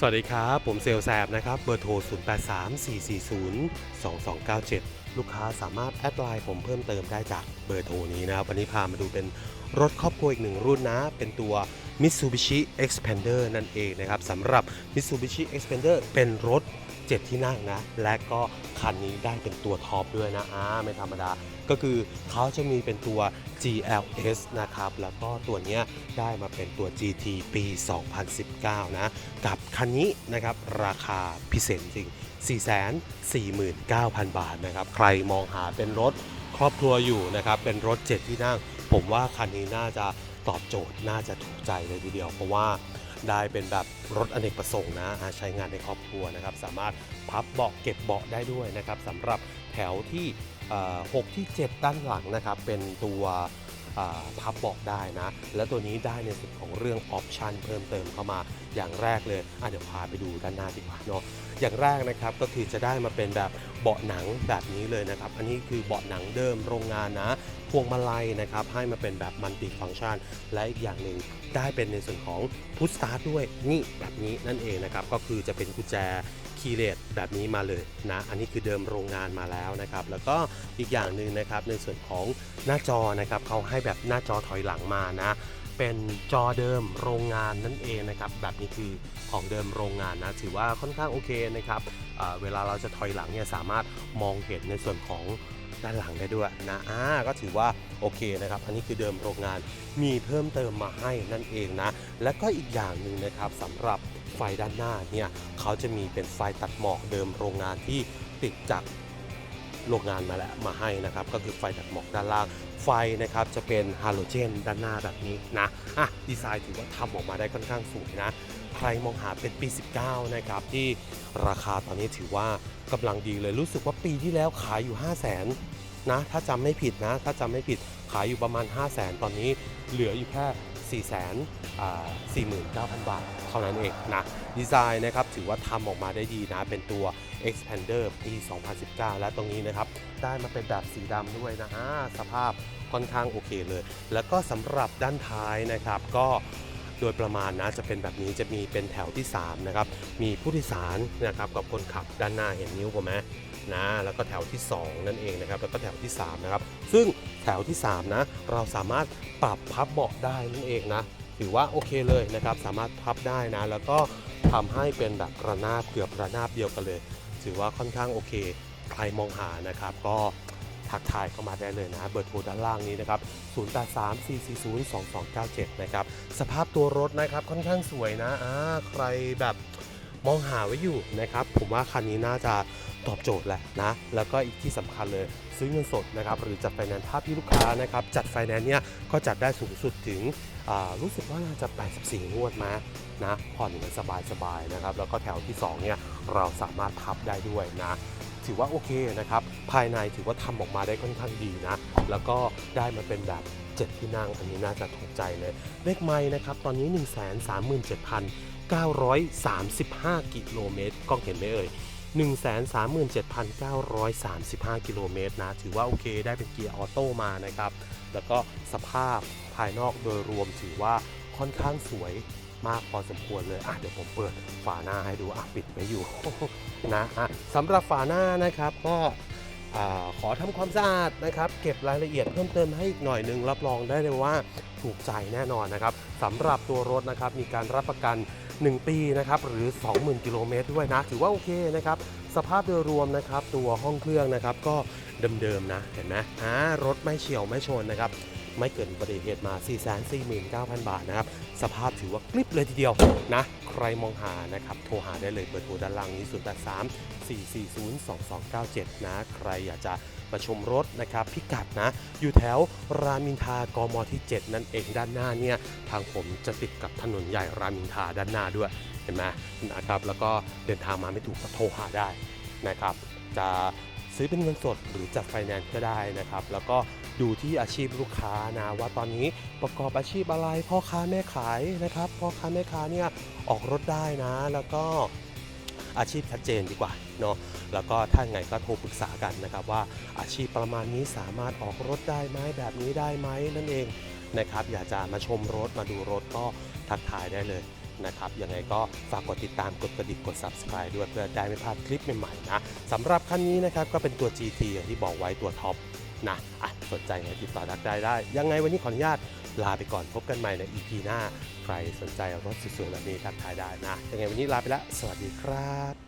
สวัสดีครับ ผมเซลแซบนะครับ เบอร์โทร 0834402297 ลูกค้าสามารถแอดไลน์ผมเพิ่มเติมได้จากเบอร์โทรนี้นะครับ วันนี้พามาดูเป็นรถครอบครัวอีกหนึ่งรุ่นนะ เป็นตัว Mitsubishi Expander นั่นเองนะครับสำหรับ Mitsubishi Expander เป็นรถ 7 ที่นั่งนะ และก็คันนี้ได้เป็นตัวท็อปด้วยนะอ่าไม่ธรรมดา ก็คือเขาจะมีเป็นตัว GLS นะครับ แล้วก็ตัวนี้ได้มาเป็นตัว GT ปี 2019 นะ กับคันนี้นะครับ ราคาพิเศษจริง 449,000 บาทนะครับ ใครมองหาเป็นรถครอบครัวอยู่นะครับ เป็นรถ 7 ที่นั่ง ผมว่าคันนี้น่าจะตอบโจทย์น่าจะถูกใจเลยทีเดียว เพราะว่า ได้เป็นแบบรถอเนกประสงค์นะใช้งานในครอบครัวนะครับ สามารถพับเบาะเก็บเบาะได้ด้วยนะครับสำหรับแถวที่ 6 ที่ 7 ด้านหลังนะครับ เป็นตัว พับเบาะได้นะ และตัวนี้ได้ในส่วนของเรื่องออปชันเพิ่มเติมเข้ามาอย่างแรกเลยเดี๋ยวพาไปดูด้านหน้าดีกว่าเนาะอย่างแรกนะครับก็คือจะได้มาเป็นแบบเบาะหนังแบบนี้เลยนะครับ อันนี้คือเบาะหนังเดิมโรงงานนะ พวงมาลัยนะครับให้มาเป็นแบบมัลติฟัง c t ชัน และอีกอย่างหนึ่งได้เป็นในส่วนของพุทสตาร์ด้วยนี่แบบนี้นั่นเองนะครับก็คือจะเป็นกุญแจ คีเลสแบบนี้มาเลยนะอันนี้คือเดิมโรงงานมาแล้วนะครับ แล้วก็อีกอย่างหนึ่งนะครับในส่วนของหน้าจอนะครับเขาให้แบบหน้าจอถอยหลังมานะเป็นจอเดิมโรงงานนั่นเองนะครับแบบนี้คือของเดิมโรงงานนะถือว่าค่อนข้างโอเคนะครับอ่าเวลาเราจะถอยหลังเนี่ยสามารถมองเห็นในส่วนของด้านหลังได้ด้วยนะอ่าก็ถือว่าโอเคนะครับ อันนี้คือเดิมโรงงานมีเพิ่มเติมมาให้นั่นเองนะ และก็อีกอย่างหนึ่งนะครับสำหรับ ไฟด้านหน้าเนี่ยเขาจะมีเป็นไฟตัดหมอกเดิมโรงงานที่ติดจากโรงงานมาแล้วมาให้นะครับ ก็คือไฟตัดหมอกด้านล่างไฟนะครับจะเป็นฮาโลเจนด้านหน้าแบบนี้นะอะดีไซน์ถือว่าทำออกมาได้ค่อนข้างสวยนะใครมองหาเป็นปี 19 นะครับ ที่ราคาตอนนี้ถือว่ากำลังดีเลยรู้สึกว่าปีที่แล้วขายอยู่ 5 0 0 0 0นนะ ถ้าจำไม่ผิดนะ ถ้าจำไม่ผิดขายอยู่ประมาณ 5 0 0 0 0 0ตอนนี้เหลืออยู่แค่ 449,000 บาท เท่านั้นเองนะ ดีไซน์นะครับถือว่าทำออกมาได้ดีนะ เป็นตัว Expander ปี 2019 และตรงนี้นะครับ ได้มาเป็นแบบสีดำด้วยนะฮะสภาพค่อนข้างโอเคเลย แล้วก็สำหรับด้านท้ายนะครับก็ โดยประมาณนะจะเป็นแบบนี้จะมีเป็นแถวที่ 3 นะครับ มีผู้โดยสารนะครับกับคนขับด้านหน้าเห็นนิ้วผมไหมนะแล้วก็แถวที่ 2 นั่นเองนะครับ แล้วก็แถวที่ 3 นะครับ ซึ่งแถวที่ 3 นะ เราสามารถปรับพับเบาะได้นั่นเองนะ ถือว่าโอเคเลยนะครับ สามารถพับได้นะ แล้วก็ทำให้เป็นแบบระนาบเกือบระนาบเดียวกันเลย ถือว่าค่อนข้างโอเค ใครมองหานะครับ ก็ ทักทายเข้ามาได้เลยนะเบอร์โทรด้านล่างนี้นะครับ 0834402297 นะครับ สภาพตัวรถนะครับค่อนข้างสวยนะอ่าใครแบบมองหาไว้อยู่นะครับ ผมว่าคันนี้น่าจะตอบโจทย์แหละนะ แล้วก็อีกที่สำคัญเลยซื้อเงินสดนะครับ หรือจัดไฟแนนซ์ถ้าพี่ลูกค้านะครับ จัดไฟแนนซ์เนี่ยก็จัดได้สูงสุดถึงรู้สึกว่าน่าจะ 84 งวดมานะผ่อนกันสบายๆนะครับ แล้วก็แถวที่ 2 เนี่ย เราสามารถพับได้ด้วยนะ ถือว่าโอเคนะครับ ภายในถือว่าทำออกมาได้ค่อนข้างดีนะ แล้วก็ได้มาเป็นแบบ7ที่นั่งอันนี้น่าจะถูกใจเลยเลขไม้นะครับตอนนี้ 137,935 กิโลเมตรกล้องเห็นไหมเอ่ย137,935 กิโลเมตรนะ ถือว่าโอเคได้เป็นเกียร์ออโต้มานะครับ แล้วก็สภาพภายนอกโดยรวมถือว่าค่อนข้างสวย มากพอสมควรเลยอะเดี๋ยวผมเปิดฝาหน้าให้ดูอะปิดไว้อยู่นะอะสำหรับฝาหน้านะครับก็ขอทำความสะอาดนะครับ เก็บรายละเอียดเพิ่มเติมให้อีกหน่อยหนึงรับรองได้เลยว่าถูกใจแน่นอนนะครับสำหรับตัวรถนะครับมีการรับประกัน 1 ปีนะครับหรือ 20,000 กิโลเมตรด้วยนะ ถือว่าโอเคนะครับสภาพโดยรวมนะครับตัวห้องเครื่องนะครับก็เดิมๆนะเห็นไหมอ่ารถไม่เฉียวไม่ชนนะครับ ไม่เกิดอุบัติเหตุมา 449,000 บาทนะครับ สภาพถือว่ากริบเลยทีเดียวนะ ใครมองหานะครับ โทรหาได้เลยเบอร์โทรด้านล่างนี้ 083 440 2297 นะ ใครอยากจะมาชมรถนะครับ พิกัดนะ อยู่แถวรามินทากมที่ 7 นั่นเองด้านหน้าเนี่ย ทางผมจะติดกับถนนใหญ่รามินทาด้านหน้าด้วย เห็นไหมนะครับ แล้วก็เดินทางมาไม่ถูกก็โทรหาได้นะครับ จะซื้อเป็นเงินสดหรือจัดไฟแนนซ์ก็ได้นะครับ แล้วก็ ดูที่อาชีพลูกค้านะว่าตอนนี้ประกอบอาชีพอะไรพ่อค้าแม่ขายนะครับพ่อค้าแม่ค้าเนี่ยออกรถได้นะ แล้วก็อาชีพชัดเจนดีกว่าเนาะแล้วก็ถ้าไงก็โทรปรึกษากันนะครับว่าอาชีพประมาณนี้สามารถออกรถได้ไหมแบบนี้ได้ไหมนั่นเองนะครับ อยากจะมาชมรถมาดูรถก็ทักทายได้เลยนะครับยังไงก็ฝากกดติดตามกดกระดิ่งกด subscribe ด้วยเพื่อได้ไม่พลาดคลิปใหม่ๆนะสำหรับคันนี้นะครับก็เป็นตัว GT อย่างที่บอกไว้ตัวท็อป นะอะสนใจไงติดต่อรักได้ได้ ยังไงวันนี้ขออนุญาตลาไปก่อนพบกันใหม่ใน EP หน้า ใครสนใจรถสวยๆแบบนี้ทักทายได้นะ ยังไงวันนี้ลาไปแล้ว สวัสดีครับ